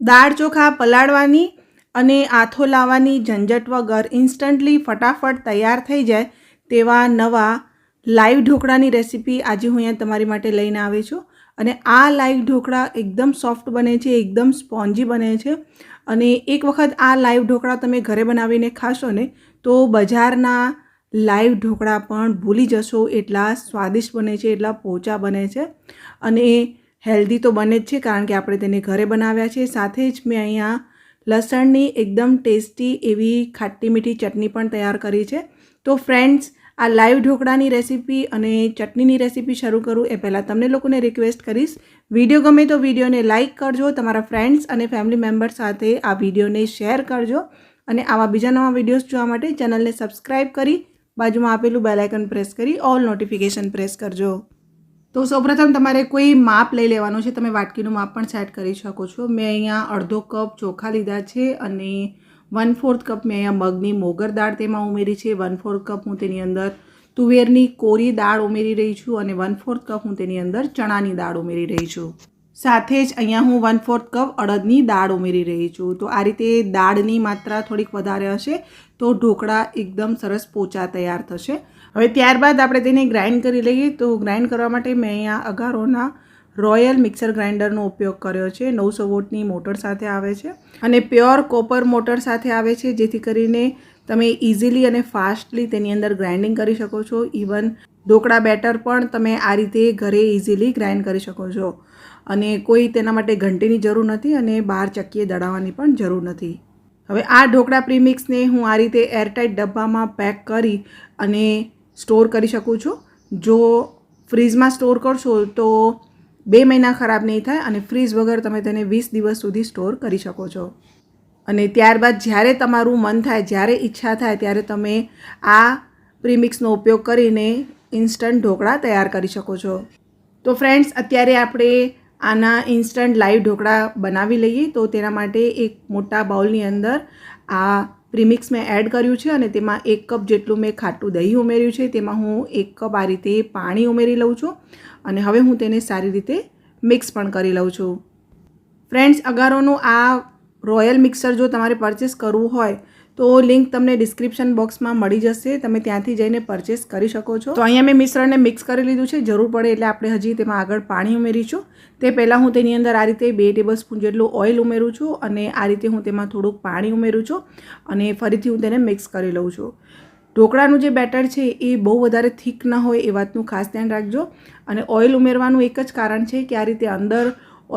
દાળ ચોખા પલાળવાની અને આથો લાવવાની ઝંઝટ વગર ઇન્સ્ટન્ટલી ફટાફટ તૈયાર થઈ જાય તેવા નવા લાઈવ ઢોકળાની રેસીપી આજે હું અહીંયા તમારી માટે લઈને આવી છું. અને આ લાઈવ ઢોકળા એકદમ સોફ્ટ બને છે, એકદમ સ્પોન્જી બને છે. અને એક વખત આ લાઈવ ઢોકળા તમે ઘરે બનાવીને ખાશો ને, તો બજારના લાઈવ ઢોકળા પણ ભૂલી જશો. એટલા સ્વાદિષ્ટ બને છે, એટલા પોચા બને છે. અને હેલ્ધી તો બને જ છે, કારણ કે આપણે તેને ઘરે બનાવ્યા છે સાથે જ મેં અહીંયા લસણની એકદમ ટેસ્ટી એવી ખાટી મીઠી ચટણી પણ તૈયાર કરી છે. તો ફ્રેન્ડ્સ આ લાઈવ ઢોકળાની રેસીપી અને ચટણીની રેસીપી શરૂ કરું એ પહેલાં તમને લોકોને રિક્વેસ્ટ કરીશ. વીડિયો ગમે તો વિડીયોને લાઇક કરજો, તમારા ફ્રેન્ડ્સ અને ફેમિલી મેમ્બર સાથે આ વિડીયોને શેર કરજો. અને આવા બીજા નવા વિડીયોઝ જોવા માટે ચેનલને સબસ્ક્રાઈબ કરી બાજુમાં આપેલું બેલાઇકન પ્રેસ કરી ઓલ નોટિફિકેશન પ્રેસ કરજો. તો સૌપ્રથમ તમારે કોઈ માપ લઈ લેવાનું છે. તમે વાટકીનું માપ પણ સેટ કરી શકો છો. મેં અહીંયા અડધો કપ ચોખા લીધા છે અને વન ફોર્થ કપ મેં અહીંયા મગની મોગર દાળ તેમાં ઉમેરી છે. વન ફોર્થ કપ હું તેની અંદર તુવેરની કોરી દાળ ઉમેરી રહી છું અને વન ફોર્થ કપ હું તેની અંદર ચણાની દાળ ઉમેરી રહી છું. સાથે જ અહીંયા હું વન ફોર્થ કપ અડદની દાળ ઉમેરી રહી છું. તો આ રીતે દાળની માત્રા થોડીક વધારે હશે તો ઢોકળા એકદમ સરસ પોચા તૈયાર થશે. હવે ત્યારબાદ આપણે તેને ગ્રાઇન્ડ કરી લઈએ. તો ગ્રાઇન્ડ કરવા માટે મેં અહીંયા અગારોના રોયલ મિક્સર ગ્રાઇન્ડરનો ઉપયોગ કર્યો છે. નવસો વોટની મોટર સાથે આવે છે અને પ્યોર કોપર મોટર સાથે આવે છે, જેથી કરીને તમે ઇઝીલી અને ફાસ્ટલી તેની અંદર ગ્રાઇન્ડિંગ કરી શકો છો. ઇવન ઢોકળા બેટર પણ તમે આ રીતે ઘરે ઇઝીલી ગ્રાઇન્ડ કરી શકો છો. અને કોઈ તેના માટે ઘંટીની જરૂર નથી અને બહાર ચક્કીએ દળાવવાની પણ જરૂર નથી. હવે આ ઢોકળા પ્રીમિક્સને હું આ રીતે એરટાઇટ ડબ્બામાં પેક કરી અને સ્ટોર કરી શકું છું. જો ફ્રીજમાં સ્ટોર કરશો તો બે મહિના ખરાબ નહીં થાય અને ફ્રીજ વગર તમે તેને વીસ દિવસ સુધી સ્ટોર કરી શકો છો. અને ત્યારબાદ જ્યારે તમારું મન થાય, જ્યારે ઈચ્છા થાય, ત્યારે તમે આ પ્રીમિક્સનો ઉપયોગ કરીને ઇન્સ્ટન્ટ ઢોકળા તૈયાર કરી શકો છો. તો ફ્રેન્ડ્સ, અત્યારે આપણે આના ઇન્સ્ટન્ટ લાઈવ ઢોકળા બનાવી લઈએ. તો તેના માટે એક મોટા બાઉલની અંદર આ પ્રીમિક્સ મેં એડ કર્યું છે અને તેમાં એક કપ જેટલું મેં ખાટું દહીં ઉમેર્યું છે. તેમાં હું એક કપ આ રીતે પાણી ઉમેરી લઉં છું અને હવે હું તેને સારી રીતે મિક્સ પણ કરી લઉં છું. ફ્રેન્ડ્સ અગારોનું આ રોયલ મિક્સર જો તમારે પરચેસ કરવું હોય તો લિંક તમને ડિસ્ક્રિપ્શન બોક્સમાં મળી જશે. તમે ત્યાંથી જઈને પરચેસ કરી શકો છો. તો અહીંયા મેં મિશ્રણને મિક્સ કરી લીધું છે. જરૂર પડે એટલે આપણે હજી તેમાં આગળ પાણી ઉમેરીશું. તે પહેલાં હું તેની અંદર આ રીતે બે ટેબલ સ્પૂન જેટલું ઓઇલ ઉમેરું છું અને આ રીતે હું તેમાં થોડુંક પાણી ઉમેરું છું અને ફરીથી હું તેને મિક્સ કરી લઉં છું. ઢોકળાનું જે બેટર છે એ બહુ વધારે થીક ન હોય એ વાતનું ખાસ ધ્યાન રાખજો. અને ઓઇલ ઉમેરવાનું એક જ કારણ છે કે આ રીતે અંદર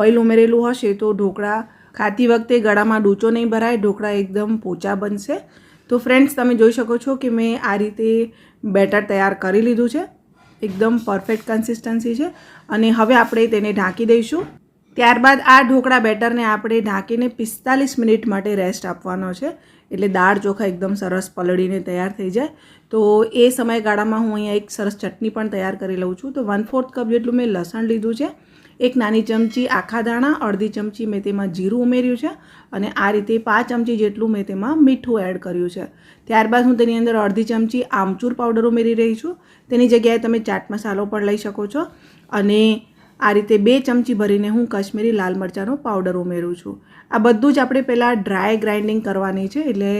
ઓઇલ ઉમેરેલું હશે તો ઢોકળા ખાતી વખતે ગળામાં ડૂચો નહીં ભરાય, ઢોકળા એકદમ પોચા બનશે. તો ફ્રેન્ડ્સ તમે જોઈ શકો છો કે મેં આ રીતે બેટર તૈયાર કરી લીધું છે. એકદમ પરફેક્ટ કન્સિસ્ટન્સી છે. અને હવે આપણે તેને ઢાંકી દઈશું. ત્યારબાદ આ ઢોકળા બેટરને આપણે ઢાંકીને પિસ્તાલીસ મિનિટ માટે રેસ્ટ આપવાનો છે. એટલે દાળ ચોખા એકદમ સરસ પલળીને તૈયાર થઈ જાય. તો એ સમયગાળામાં હું અહીંયા એક સરસ ચટણી પણ તૈયાર કરી લઉં છું. તો વન ફોર્થ કપ જેટલું મેં લસણ લીધું છે. એક નાની ચમચી આખા દાણા, અડધી ચમચી મેં તેમાં જીરું ઉમેર્યું છે અને આ રીતે પાંચ ચમચી જેટલું મેં તેમાં મીઠું એડ કર્યું છે. ત્યારબાદ હું તેની અંદર અડધી ચમચી આમચૂર પાવડર ઉમેરી રહી છું. તેની જગ્યાએ તમે ચાટ મસાલો પણ લઈ શકો છો અને આ રીતે બે ચમચી ભરીને હું કશ્મીરી લાલ મરચાંનો પાવડર ઉમેરું છું. આ બધું જ આપણે પહેલાં ડ્રાય ગ્રાઇન્ડિંગ કરવાની છે એટલે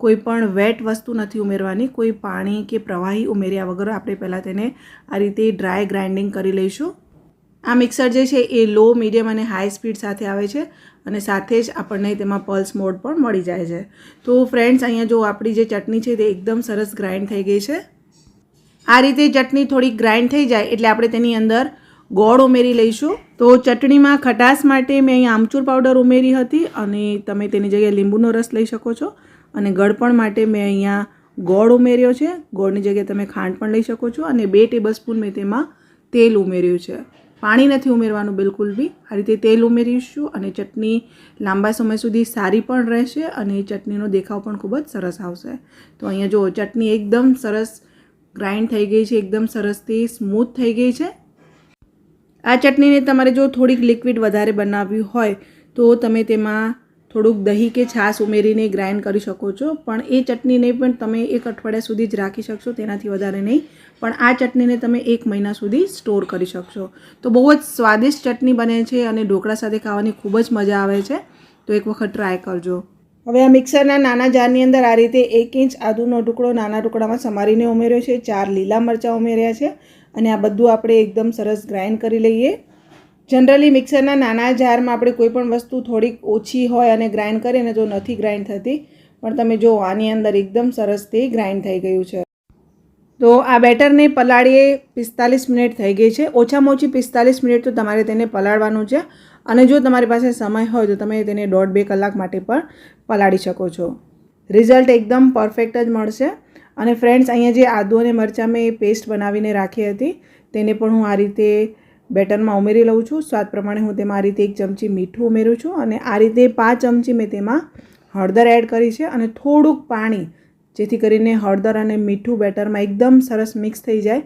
કોઈ પણ વેટ વસ્તુ નથી ઉમેરવાની, કોઈ પાણી કે પ્રવાહી ઉમેર્યા વગર આપણે પહેલાં તેને આ રીતે ડ્રાય ગ્રાઇન્ડિંગ કરી લઈશું. આ મિક્સર જે છે એ લો મીડિયમ અને હાઈ સ્પીડ સાથે આવે છે અને સાથે જ આપણને તેમાં પલ્સ મોડ પણ મળી જાય છે. તો ફ્રેન્ડ્સ અહીંયા જો આપણી જે ચટણી છે તે એકદમ સરસ ગ્રાઇન્ડ થઈ ગઈ છે. આ રીતે ચટણી થોડીક ગ્રાઇન્ડ થઈ જાય એટલે આપણે તેની અંદર ગોળ ઉમેરી લઈશું. તો ચટણીમાં ખટાશ માટે મેં અહીંયા આમચૂર પાવડર ઉમેરી હતી અને તમે તેની જગ્યાએ લીંબુનો રસ લઈ શકો છો. અને ગળપણ માટે મેં અહીંયા ગોળ ઉમેર્યો છે. ગોળની જગ્યાએ તમે ખાંડ પણ લઈ શકો છો અને બે ટેબલ મેં તેમાં તેલ ઉમેર્યું છે. પાણી નથી ઉમેરવાનું બિલકુલ બી. આ રીતે તેલ ઉમેરીશું અને ચટણી લાંબા સમય સુધી સારી પણ રહેશે અને ચટણીનો દેખાવ પણ ખૂબ જ સરસ આવશે. તો અહીંયા જો ચટણી એકદમ સરસ ગ્રાઇન્ડ થઈ ગઈ છે, એકદમ સરસથી સ્મૂથ થઈ ગઈ છે. આ ચટણીને તમારે જો થોડીક લિક્વિડ વધારે બનાવવી હોય તો તમે તેમાં થોડુંક દહીં કે છાશ ઉમેરીને ગ્રાઇન્ડ કરી શકો છો. પણ એ ચટણીને પણ તમે એક અઠવાડિયા સુધી જ રાખી શકશો, તેનાથી વધારે નહીં. પણ આ ચટણીને તમે એક મહિના સુધી સ્ટોર કરી શકશો. તો બહુ જ સ્વાદિષ્ટ ચટણી બને છે અને ઢોકળા સાથે ખાવાની ખૂબ જ મજા આવે છે. તો એક વખત ટ્રાય કરજો. હવે આ મિક્સરના નાના જારની અંદર આ રીતે એક ઇંચ આદુનો ટુકડો નાના ટુકડામાં સમારીને ઉમેર્યો છે. ચાર લીલા મરચાં ઉમેર્યા છે. અને આ બધું આપણે એકદમ સરસ ગ્રાઇન્ડ કરી લઈએ. જનરલી મિક્સરના નાના જારમાં આપણે કોઈ પણ વસ્તુ થોડીક ઓછી હોય અને ગ્રાઇન્ડ કરીને તો નથી ગ્રાઇન્ડ થતી. પણ તમે જો, આની અંદર એકદમ સરસથી ગ્રાઇન્ડ થઈ ગયું છે. તો આ બેટરને પલાળીએ પિસ્તાલીસ મિનિટ થઈ ગઈ છે. ઓછામાં ઓછી પિસ્તાલીસ મિનિટ તો તમારે તેને પલાળવાનું છે. અને જો તમારી પાસે સમય હોય તો તમે તેને દોઢ બે કલાક માટે પણ પલાળી શકો છો. રિઝલ્ટ એકદમ પરફેક્ટ જ મળશે. અને ફ્રેન્ડ્સ અહીંયા જે આદુ અને મરચાં મેં પેસ્ટ બનાવીને રાખી હતી, તેને પણ હું આ રીતે બેટરમાં ઉમેરી લઉં છું. સ્વાદ પ્રમાણે હું તેમાં આ રીતે એક ચમચી મીઠું ઉમેરું છું અને આ રીતે પાંચ ચમચી મેં તેમાં હળદર એડ કરી છે અને થોડુંક પાણી, જેથી કરીને હળદર અને મીઠું બેટરમાં એકદમ સરસ મિક્સ થઈ જાય,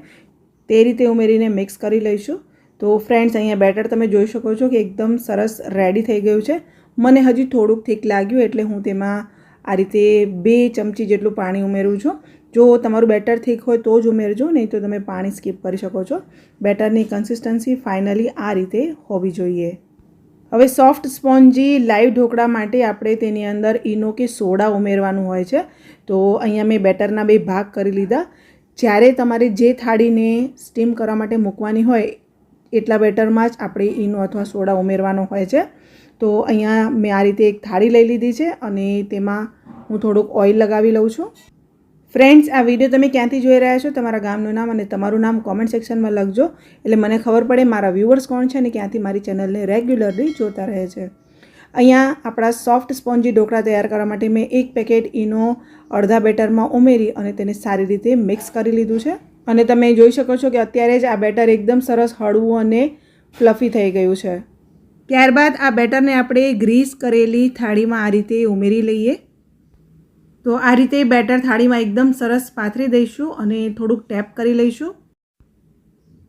તે રીતે ઉમેરીને મિક્સ કરી લઈશું. તો ફ્રેન્ડ્સ, અહીંયા બેટર તમે જોઈ શકો છો કે એકદમ સરસ રેડી થઈ ગયું છે. મને હજી થોડુંક થીક લાગ્યું એટલે હું તેમાં આ રીતે બે ચમચી જેટલું પાણી ઉમેરું છું. જો તમારું બેટર થીક હોય તો જ ઉમેરજો, નહીં તો તમે પાણી સ્કીપ કરી શકો છો. બેટરની કન્સિસ્ટન્સી ફાઇનલી આ રીતે હોવી જોઈએ. હવે સોફ્ટ સ્પોન્જી લાઈવ ઢોકળા માટે આપણે તેની અંદર ઈનો કે સોડા ઉમેરવાનું હોય છે. તો અહીંયા મેં બેટરના બે ભાગ કરી લીધા. જ્યારે તમારે જે થાળીને સ્ટીમ કરવા માટે મૂકવાની હોય, એટલા બેટરમાં જ આપણે ઈનો અથવા સોડા ઉમેરવાનો હોય છે. તો અહીંયા મેં આ રીતે એક થાળી લઈ લીધી છે અને તેમાં હું થોડુંક ઓઇલ લગાવી લઉં છું. ફ્રેન્ડ્સ આ વીડિયો તમે ક્યાંથી જોઈ રહ્યા છો? તમારા ગામનું નામ અને તમારું નામ કોમેન્ટ સેક્શનમાં લખજો. એટલે મને ખબર પડે મારા વ્યૂવર્સ કોણ છે અને ક્યાંથી મારી ચેનલને રેગ્યુલરલી જોતા રહે છે. અહીંયા આપણા સોફ્ટ સ્પોન્જી ઢોકળા તૈયાર કરવા માટે મેં એક પેકેટ ઈનો અડધા બેટરમાં ઉમેરી અને તેને સારી રીતે મિક્સ કરી લીધું છે. અને તમે જોઈ શકો છો કે અત્યારે જ આ બેટર એકદમ સરસ હળવું અને ફ્લફી થઈ ગયું છે. ત્યારબાદ આ બેટરને આપણે ગ્રીસ કરેલી થાળીમાં આ રીતે ઉમેરી લઈએ. તો આ રીતે બેટર થાળીમાં એકદમ સરસ પાથરી દઈશું અને થોડુંક ટેપ કરી લઈશું.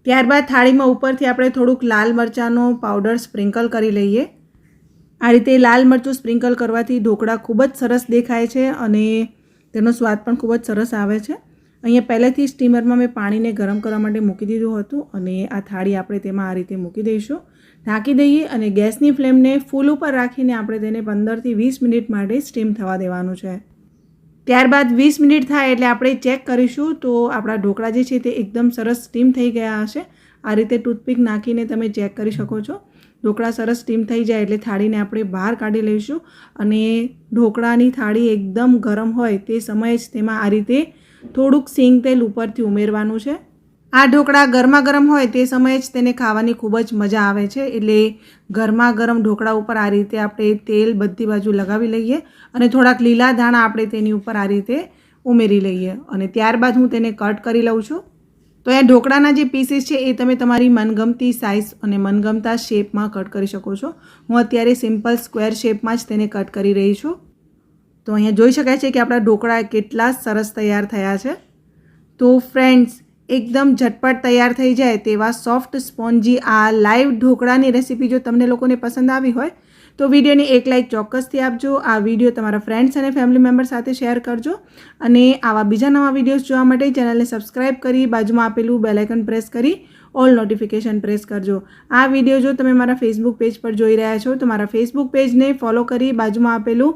ત્યારબાદ થાળીમાં ઉપરથી આપણે થોડુંક લાલ મરચાંનો પાવડર સ્પ્રિંકલ કરી લઈએ. આ રીતે લાલ મરચું સ્પ્રિંકલ કરવાથી ઢોકળા ખૂબ જ સરસ દેખાય છે અને તેનો સ્વાદ પણ ખૂબ જ સરસ આવે છે. અહીંયા પહેલેથી સ્ટીમરમાં મેં પાણીને ગરમ કરવા માટે મૂકી દીધું હતું અને આ થાળી આપણે તેમાં આ રીતે મૂકી દઈશું. ઢાંકી દઈએ અને ગેસની ફ્લેમને ફૂલ ઉપર રાખીને આપણે તેને પંદરથી વીસ મિનિટ માટે સ્ટીમ થવા દેવાનું છે. ત્યારબાદ વીસ મિનિટ થાય એટલે આપણે ચેક કરીશું તો આપણા ઢોકળા જે છે તે એકદમ સરસ સ્ટીમ થઈ ગયા હશે. આ રીતે ટૂથપીક નાખીને તમે ચેક કરી શકો છો. ઢોકળા સરસ સ્ટીમ થઈ જાય એટલે થાળીને આપણે બહાર કાઢી લઈશું અને ઢોકળાની થાળી એકદમ ગરમ હોય તે સમયે જ તેમાં આ રીતે થોડુંક સિંગ તેલ ઉપરથી ઉમેરવાનું છે. આ ઢોકળા ગરમા ગરમ હોય તે સમયે જ તેને ખાવાની ખૂબ જ મજા આવે છે. એટલે ગરમા ગરમ ઢોકળા ઉપર આ રીતે આપણે તેલ બધી બાજુ લગાવી લઈએ અને થોડાક લીલા ધાણા આપણે તેની ઉપર આ રીતે ઉમેરી લઈએ. અને ત્યારબાદ હું તેને કટ કરી લઉં છું. તો એ ઢોકળાના જે પીસીસ છે એ તમે તમારી મનગમતી સાઇઝ અને મનગમતા શેપમાં કટ કરી શકો છો. હું અત્યારે સિમ્પલ સ્ક્વેર શેપમાં જ તેને કટ કરી રહી છું. તો અહીંયા જોઈ શકાય છે કે આપણા ઢોકળા કેટલા સરસ તૈયાર થયા છે. તો ફ્રેન્ડ્સ એકદમ ઝટપટ તૈયાર થઈ જાય તેવા સોફ્ટ સ્પોન્જી આ લાઈવ ઢોકળાની રેસીપી જો તમને લોકોને પસંદ આવી હોય, તો વિડીયોને એક લાઇક ચોક્કસથી આપજો, આ વીડિયો તમારા ફ્રેન્ડ્સ અને ફેમિલી મેમ્બર સાથે શેર કરજો અને આવા બીજા નવા વિડીયોઝ જોવા માટે ચેનલને સબસ્ક્રાઇબ કરી, બાજુમાં આપેલું બેલાઇકન પ્રેસ કરી ઓલ નોટિફિકેશન પ્રેસ કરજો. આ વીડિયો જો તમે મારા ફેસબુક પેજ પર જોઈ રહ્યા છો, તો મારા ફેસબુક પેજને ફોલો કરી, બાજુમાં આપેલું